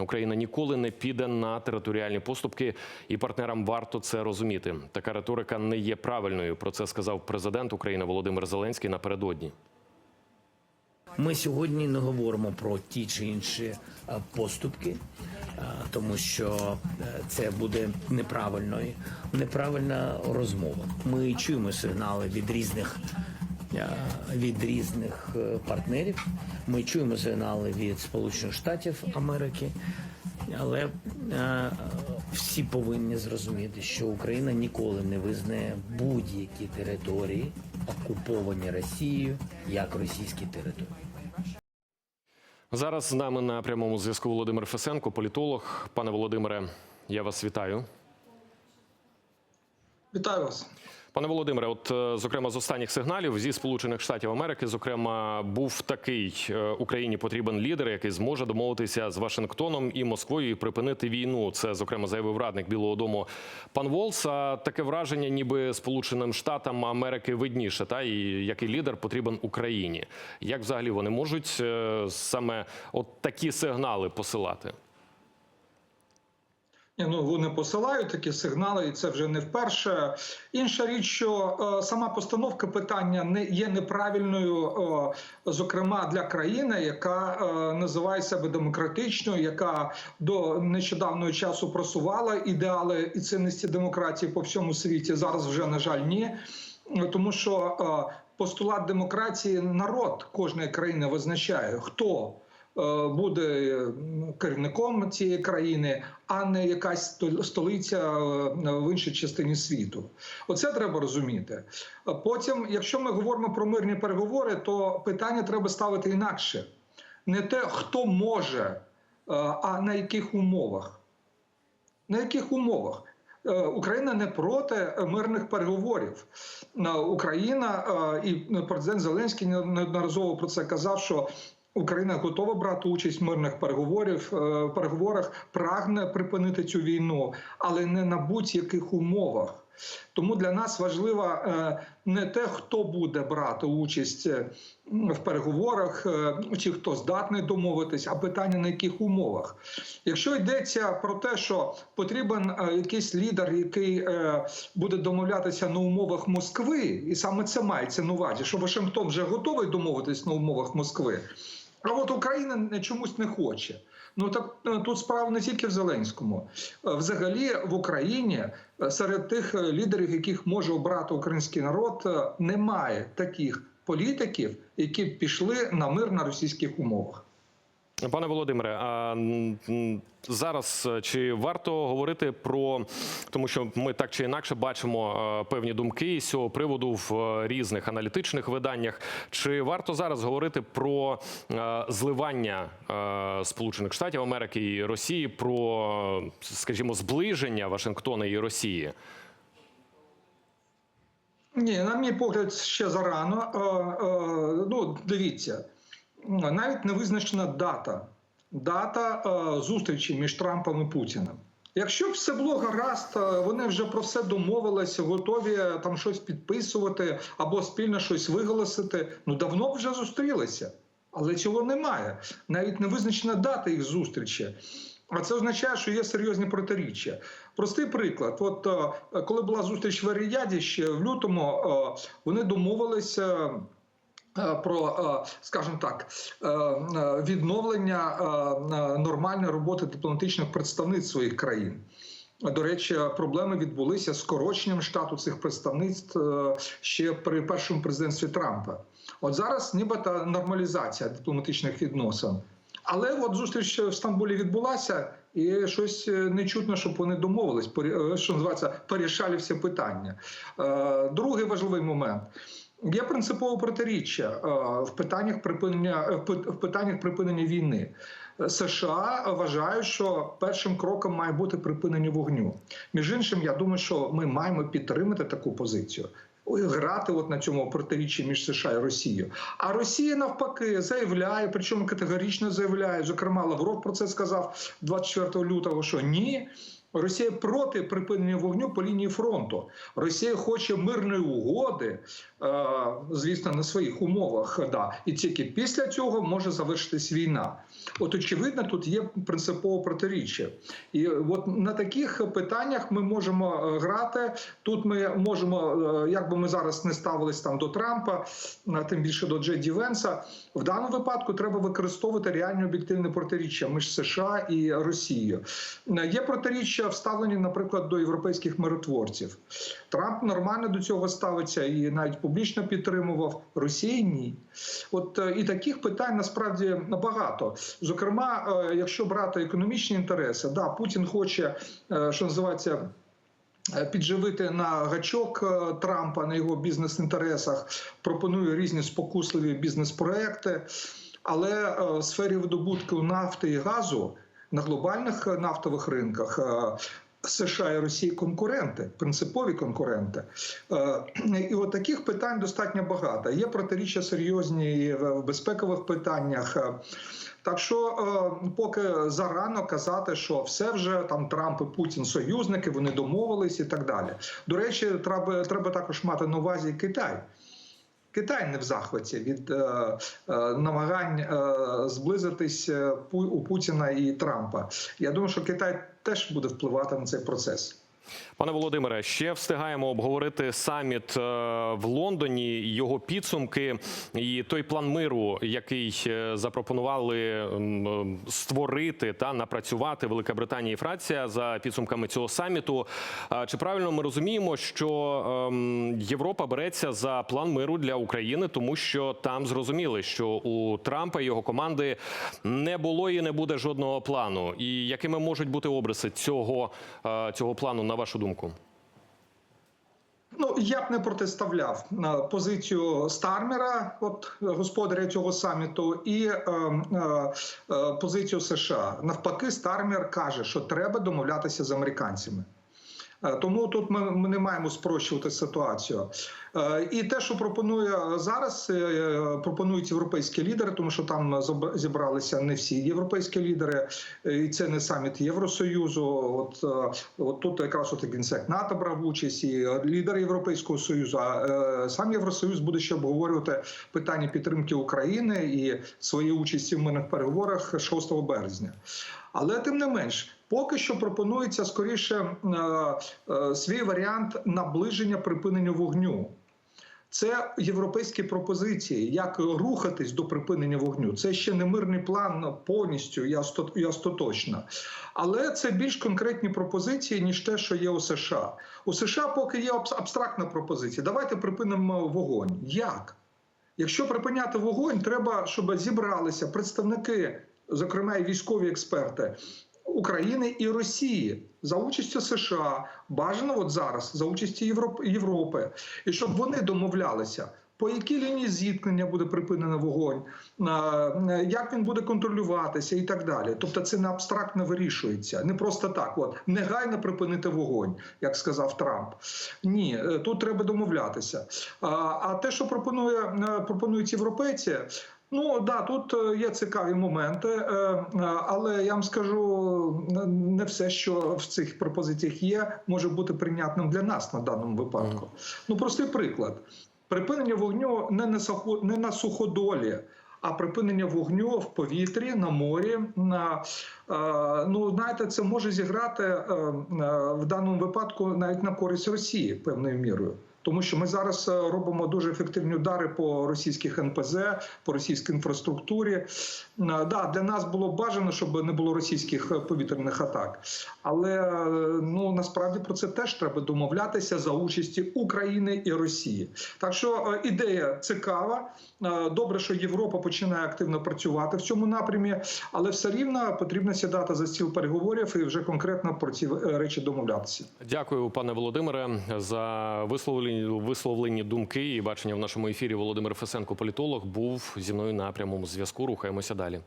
Україна ніколи не піде на територіальні поступки, і партнерам варто це розуміти. Така риторика не є правильною. Про це сказав президент України Володимир Зеленський напередодні. Ми сьогодні не говоримо про ті чи інші е, поступки, е, тому що е, це буде неправильною, неправильна розмова. Ми чуємо сигнали від різних від різних е, партнерів. Ми чуємо сигнали від Сполучених Штатів Америки, але е, всі повинні зрозуміти, що Україна ніколи не визнає будь-які території, окуповані Росією, як російські території. Зараз з нами на прямому зв'язку Володимир Фесенко, політолог. Пане Володимире, я вас вітаю. Вітаю вас. Пане Володимире, от е, зокрема з останніх сигналів зі Сполучених Штатів Америки, зокрема, був такий е, Україні потрібен лідер, який зможе домовитися з Вашингтоном і Москвою і припинити війну. Це зокрема заявив радник Білого Дому пан Волс. А таке враження, ніби Сполученим Штатам Америки видніше, та і який лідер потрібен Україні. Як взагалі вони можуть е, саме от такі сигнали посилати? Ну вони посилають такі сигнали, і це вже не вперше. Інша річ, що е, сама постановка питання не є неправильною, е, зокрема для країни, яка е, називає себе демократичною, яка до нещодавнього часу просувала ідеали і цінності демократії по всьому світі. Зараз вже на жаль, ні. Тому що постулат демократії народ кожної країни визначає, хто буде е, керівником цієї країни, а не якась столиця е, в іншій частині світу. Оце треба розуміти. Потім, якщо ми говоримо про мирні переговори, то питання треба ставити інакше: не те, хто може, е, а на яких умовах. На яких умовах? Е, Україна не проти мирних переговорів. Е, Україна е, і президент Зеленський неодноразово про це казав, що Україна готова брати участь в мирних переговорів, е, переговорах, прагне припинити цю війну, але не на будь-яких умовах. Тому для нас важливо е, не те, хто буде брати участь е, в переговорах, е, чи хто здатний домовитись, а питання на яких умовах. Якщо йдеться про те, що потрібен якийсь лідер, який буде домовлятися на умовах Москви, і саме це мається на увазі, що Вашингтон вже готовий домовитись на умовах Москви. А от Україна чомусь не хоче. Ну так е, тут справа не тільки в Зеленському. Е, Взагалі в Україні е, серед тих лідерів, яких може обрати український народ, немає таких політиків, які пішли на мир на російських умовах. Пане Володимире, а зараз е, чи варто говорити про тому, що ми так чи інакше бачимо е, певні думки з цього приводу в е, різних аналітичних виданнях? Чи варто зараз говорити про зливання Сполучених Штатів Америки і Росії, про, скажімо, зближення Вашингтона і Росії? Ні, на мій погляд, ще зарано. Ну, дивіться, навіть не визначена дата. Дата е, зустрічі між Трампом і Путіним. Якщо б все було гаразд, е, вони вже про все домовилися, готові е, там щось підписувати або спільно щось виголосити. Ну давно б вже зустрілися, але цього немає. Навіть не визначена дата їх зустрічі. А це означає, що є серйозні протиріччя. Простий приклад: от коли була зустріч в Аріяді ще в лютому, вони домовилися. Е, Про, е, скажімо так, е, відновлення нормальної роботи дипломатичних представництв своїх країн. До речі, проблеми відбулися з скороченням штату цих представництв ще при першому президентстві Трампа. От зараз нібито нормалізація дипломатичних відносин. Але от зустріч в Стамбулі відбулася, і щось не чутно, щоб вони домовились, що називається, порішали всі питання. Другий важливий момент. Є принципове протиріччя е, в питаннях припинення е, в питаннях припинення війни. США вважають, що першим кроком має бути припинення вогню. Між іншим, я думаю, що ми маємо підтримати таку позицію. Грати от на цьому протиріччі між США і Росією. А Росія навпаки заявляє, причому категорично заявляє. Зокрема, Лавров про це сказав 24 лютого. Що ні, Росія проти припинення вогню по лінії фронту. Росія хоче мирної угоди, е, звісно, на своїх умовах. Да. І тільки після цього може завершитись війна. От очевидно, тут є принципове протиріччя. І от на таких питаннях ми можемо е, грати. Тут ми можемо, е, як би ми зараз не ставились там до Трампа, тим більше до Джеді Венса, в даному випадку треба використовувати реальні об'єктивне протиріччя між США і Росією. Є протиріччя вставлені, наприклад, до європейських миротворців. Трамп нормально до цього ставиться і навіть публічно підтримував. Росії ні. От е, і таких питань насправді багато. Зокрема, е, якщо брати економічні інтереси, да, Путін хоче, е, що називається. Підживити на гачок Трампа на його бізнес-інтересах, пропонує різні спокусливі бізнес-проекти. Але в сфері видобутку нафти і газу на глобальних е, нафтових ринках е, США і Росії конкуренти, принципові конкуренти. Е, І от таких питань достатньо багато. Є протиріччя серйозні і в безпекових питаннях. Так що поки зарано казати, що все вже там Трамп і Путін союзники, вони домовились і так далі. До речі, треба, треба також мати на увазі Китай. Китай не в захваті від е, е, намагань е, зблизитись е, у Путіна і Трампа. Я думаю, що Китай теж буде впливати на цей процес. Пане Володимире, ще встигаємо обговорити саміт е, в Лондоні, його підсумки і той план миру, який е, запропонували е, створити та напрацювати Велика Британія і Франція за підсумками цього саміту. Чи правильно ми розуміємо, що ем, Європа береться за план миру для України, тому що там зрозуміли, що у Трампа і його команди не було і не буде жодного плану. І якими можуть бути обриси цього, цього плану, на вашу думку? Ну я б не протиставляв позицію Стармера, от господаря цього саміту, і е, е, е, позицію США. Навпаки, Стармер каже, що треба домовлятися з американцями. Е, Тому тут ми, ми не маємо спрощувати ситуацію. Е, І те, що пропонує зараз, е, пропонують європейські лідери, тому що там зібралися не всі європейські лідери, і це не саміт Євросоюзу. От, от тут якраз от генсек НАТО брав участь, і лідери Європейського союзу. А сам Євросоюз буде ще обговорювати питання підтримки України і своєї участі в мирних переговорах 6 березня. Але тим не менш, поки що пропонується скоріше е, е, свій варіант наближення припинення вогню. Це європейські пропозиції, як рухатись до припинення вогню. Це ще не мирний план повністю і остаточно. Але це більш конкретні пропозиції, ніж те, що є у США. У США поки є абстрактна пропозиція. Давайте припинимо вогонь. Як? Якщо припиняти вогонь, треба, щоб зібралися представники, зокрема і військові експерти України і Росії за участю США, бажано от зараз за участі Європи, і щоб вони домовлялися. По якій лінії зіткнення буде припинено вогонь, е, як він буде контролюватися і так далі. Тобто це не абстрактно вирішується, не просто так. От негайно припинити вогонь, як сказав Трамп. Ні, е, тут треба домовлятися. А, те, що пропонує е, пропонують європейці. Ну да, тут е, є цікаві моменти, е, е, але я вам скажу, не все, що в цих пропозиціях є, може бути прийнятним для нас на даному випадку. Ну, простий приклад: припинення вогню не на суходолі. А припинення вогню в повітрі на морі на ну знаєте, це може зіграти в даному випадку навіть на користь Росії певною мірою. Тому що ми зараз е, робимо дуже ефективні удари по російських НПЗ, по російській інфраструктурі. Е, Да, для нас було бажано, щоб не було російських е, повітряних атак. Але ну насправді про це теж треба домовлятися за участі України і Росії. Так що ідея цікава. Добре, що Європа починає активно працювати в цьому напрямі, але все рівно потрібно сідати за стіл переговорів і вже конкретно про ці речі домовлятися. Дякую, пане Володимире, за висловлені думки і бачення в нашому ефірі. Володимир Фесенко, політолог, був зі мною на прямому зв'язку. Рухаємося далі.